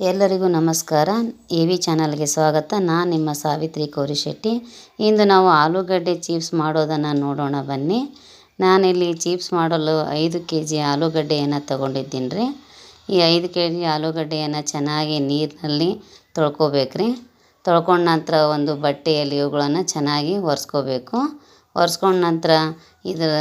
ಎಲ್ಲರಿಗೂ ನಮಸ್ಕಾರ. A V ಚಾನಲ್ಗೆ ಸ್ವಾಗತ. ನಾನು ನಿಮ್ಮ ಸಾವಿತ್ರಿ ಕೋರಿಶೆಟ್ಟಿ. ಇಂದು ನಾವು ಆಲೂಗಡ್ಡೆ ಚೀಪ್ಸ್ ಮಾಡೋದನ್ನು ನೋಡೋಣ ಬನ್ನಿ. ನಾನಿಲ್ಲಿ ಚೀಪ್ಸ್ ಮಾಡಲು ಐದು ಕೆ ಜಿ ಆಲೂಗಡ್ಡೆಯನ್ನು ತಗೊಂಡಿದ್ದೀನಿ ರೀ ಈ ಐದು ಕೆ ಜಿ ಆಲೂಗಡ್ಡೆಯನ್ನು ಚೆನ್ನಾಗಿ ನೀರಿನಲ್ಲಿ ತೊಳ್ಕೊಬೇಕ್ರಿ. ತೊಳ್ಕೊಂಡ ನಂತರ ಒಂದು ಬಟ್ಟೆಯಲ್ಲಿ ಇವುಗಳನ್ನು ಚೆನ್ನಾಗಿ ಒರೆಸ್ಕೋಬೇಕು. ಒರೆಸ್ಕೊಂಡ ನಂತರ ಇದರ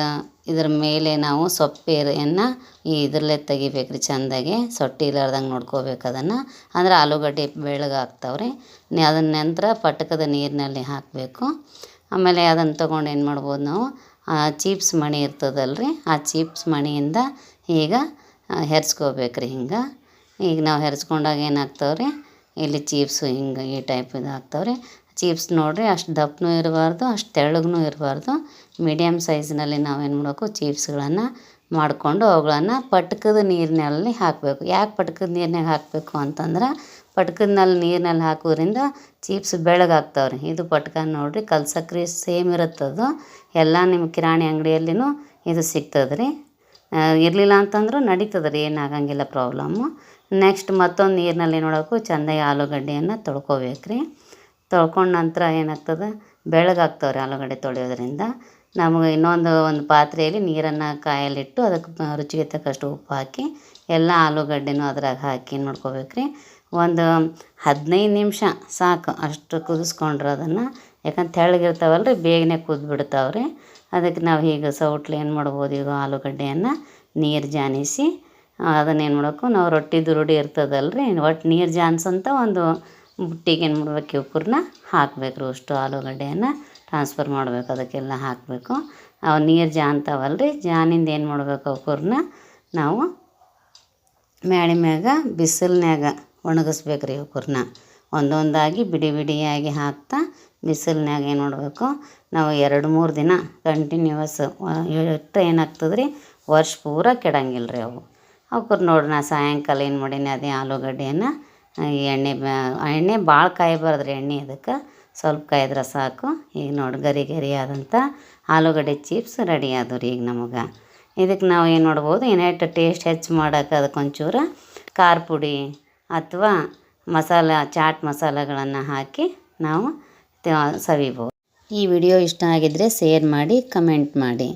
ಇದ್ರ ಮೇಲೆ ನಾವು ಸೊಪ್ಪೆಯನ್ನು ಈ ಇದರಲ್ಲೇ ತೆಗಿಬೇಕು ರೀ ಚೆಂದಾಗಿ. ಸೊಟ್ಟಿ ಇರ್ಲಾರ್ದಂಗೆ ನೋಡ್ಕೋಬೇಕು ಅದನ್ನು. ಅಂದ್ರೆ ಆಲೂಗಡ್ಡೆ ಬೆಳ್ಳಗಾಗ್ತಾವೆ ರೀ ಅದನ್ನ ನಂತರ ಪಟಕದ ನೀರಿನಲ್ಲಿ ಹಾಕಬೇಕು. ಆಮೇಲೆ ಅದನ್ನು ತೊಗೊಂಡು ಏನು ಮಾಡ್ಬೋದು ನಾವು? ಆ ಚೀಪ್ಸ್ ಮಣಿ ಇರ್ತದಲ್ಲ ರೀ ಆ ಚೀಪ್ಸ್ ಮಣಿಯಿಂದ ಈಗ ಹೆರ್ಚ್ಕೋಬೇಕು ರೀ ಹಿಂಗೆ. ಈಗ ನಾವು ಹೆರ್ಚ್ಕೊಂಡಾಗ ಏನಾಗ್ತಾವೆ ರೀ ಇಲ್ಲಿ ಚೀಪ್ಸು ಹಿಂಗೆ ಈ ಟೈಪ್ ಇದು ರೀ ಚೀಪ್ಸ್ ನೋಡಿರಿ, ಅಷ್ಟು ದಪ್ಪನೂ ಇರಬಾರ್ದು, ಅಷ್ಟು ತೆಳ್ಳಗೂ ಇರಬಾರ್ದು. ಮೀಡಿಯಮ್ ಸೈಜ್ನಲ್ಲಿ ನಾವೇನು ಮಾಡಬೇಕು, ಚೀಪ್ಸ್ಗಳನ್ನು ಮಾಡಿಕೊಂಡು ಅವುಗಳನ್ನು ಪಟ್ಕದ ನೀರಿನಲ್ಲಿ ಹಾಕಬೇಕು. ಯಾಕೆ ಪಟ್ಕದ ನೀರಿನಾಗ ಹಾಕಬೇಕು ಅಂತಂದ್ರೆ ಪಟ್ಕದ್ನಲ್ಲಿ ನೀರಿನಲ್ಲಿ ಹಾಕೋದ್ರಿಂದ ಚೀಪ್ಸ್ ಬೆಳಗಾಗ್ತಾವ್ರಿ. ರೀ ಇದು ಪಟ್ಕ ನೋಡಿರಿ ಕಲ್ಸಕ್ರಿ ಸೇಮ್ ಇರುತ್ತದು. ಎಲ್ಲ ನಿಮ್ಮ ಕಿರಾಣಿ ಅಂಗಡಿಯಲ್ಲಿನೂ ಇದು ಸಿಗ್ತದೆ ರೀ ಇರಲಿಲ್ಲ ಅಂತಂದ್ರೂ ನಡೀತದೆ ರೀ ಏನಾಗಂಗಿಲ್ಲ ಪ್ರಾಬ್ಲಮ್ಮು. ನೆಕ್ಸ್ಟ್ ಮತ್ತೊಂದು ನೀರಿನಲ್ಲಿ ನೋಡೋಕ್ಕೂ ಚೆಂದಾಗಿ ಆಲೂಗಡ್ಡೆಯನ್ನು ತೊಳ್ಕೊಬೇಕು ರೀ ತೊಳ್ಕೊಂಡ ನಂತರ ಏನಾಗ್ತದೆ? ಬೆಳ್ಳಗಾಗ್ತವೆ ರೀ ಆಲೂಗಡ್ಡೆ ತೊಳೆಯೋದ್ರಿಂದ. ನಮಗೆ ಇನ್ನೊಂದು ಒಂದು ಪಾತ್ರೆಯಲ್ಲಿ ನೀರನ್ನು ಕಾಯಲಿಟ್ಟು ಅದಕ್ಕೆ ರುಚಿಗೆ ತಕ್ಕಷ್ಟು ಉಪ್ಪು ಹಾಕಿ, ಎಲ್ಲ ಆಲೂಗಡ್ಡೆನೂ ಅದ್ರಾಗ ಹಾಕಿ ಏನು ರೀ ಒಂದು ಹದಿನೈದು ನಿಮಿಷ ಸಾಕು ಅಷ್ಟು ಕುದಿಸ್ಕೊಂಡ್ರೆ ಅದನ್ನು. ಯಾಕಂದ್ರೆ ತೆಳ್ಳಗಿರ್ತಾವಲ್ಲ ರೀ ಬೇಗನೆ ಕುದ್ಬಿಡ್ತಾವೆ ರೀ ಅದಕ್ಕೆ ನಾವು ಹೀಗೆ ಸೌಟ್ಲಿ ಏನು ಮಾಡ್ಬೋದು? ಈಗ ಆಲೂಗಡ್ಡೆಯನ್ನು ನೀರು ಜಾನಿಸಿ, ಅದನ್ನೇನು ಮಾಡಬೇಕು? ನಾವು ರೊಟ್ಟಿದು ರೂಢಿ ಇರ್ತದಲ್ಲ ರೀ ಒಟ್ಟು ನೀರು ಜಾನ್ಸಂತ ಒಂದು ಬುಟ್ಟಿಗೆ ಏನು ಮಾಡ್ಬೇಕು, ಇವ್ಕುರ್ನ ಹಾಕ್ಬೇಕು ರೋಸ್ಟು ಆಲೂಗಡ್ಡೆಯನ್ನು ಟ್ರಾನ್ಸ್ಫರ್ ಮಾಡಬೇಕು, ಅದಕ್ಕೆಲ್ಲ ಹಾಕಬೇಕು. ಅವು ನೀರು ಜಾನ್ತಾವಲ್ಲ ರೀ ಜಾನಿಂದ ಏನು ಮಾಡ್ಬೇಕು ಅವ್ಕುರ್ನ ನಾವು ಮ್ಯಾಳಿ ಮ್ಯಾಗ, ಬಿಸಿಲ್ನ್ಯಾಗ ಒಣಗಿಸ್ಬೇಕು ರೀ ಇವ್ಕುರ್ನ. ಒಂದೊಂದಾಗಿ ಬಿಡಿ ಬಿಡಿಯಾಗಿ ಹಾಕ್ತಾ ಬಿಸಿಲ್ನ್ಯಾಗ ಏನು ಮಾಡಬೇಕು, ನಾವು ಎರಡು ಮೂರು ದಿನ ಕಂಟಿನ್ಯೂವಸ್ ಇಟ್ಟು ಏನಾಗ್ತದೆ ರೀ ವರ್ಷ ಪೂರ ಕೆಡಂಗಿಲ್ಲ ರೀ ಅವು. ಅವಕೂರ್ ನೋಡೋಣ ಸಾಯಂಕಾಲ ಏನು ಮಾಡೀನಿ, ಅದೇ ಆಲೂಗಡ್ಡೆಯನ್ನು ಎಣ್ಣೆ ಎಣ್ಣೆ ಭಾಳ ಕಾಯಬಾರ್ದು ರೀ ಎಣ್ಣೆ ಅದಕ್ಕೆ. ಸ್ವಲ್ಪ ಕಾಯ್ದ್ರೆ ಸಾಕು. ಈಗ ನೋಡಿ, ಗರಿ ಗರಿ ಆದಂಥ ಆಲೂಗಡ್ಡೆ ಚಿಪ್ಸ್ ರೆಡಿ ಆದವು ರೀ ಈಗ ನಮಗೆ. ಇದಕ್ಕೆ ನಾವು ಏನು ಮಾಡ್ಬೋದು, ಏನಾಯ್ತು ಟೇಸ್ಟ್ ಹೆಚ್ಚು ಮಾಡೋಕೆ ಅದಕ್ಕೆ ಒಂಚೂರು ಖಾರ ಪುಡಿ ಅಥವಾ ಮಸಾಲ, ಚಾಟ್ ಮಸಾಲೆಗಳನ್ನು ಹಾಕಿ ನಾವು ಸವಿಬೋದು. ಈ ವಿಡಿಯೋ ಇಷ್ಟ ಆಗಿದ್ದರೆ ಶೇರ್ ಮಾಡಿ ಕಮೆಂಟ್ ಮಾಡಿ.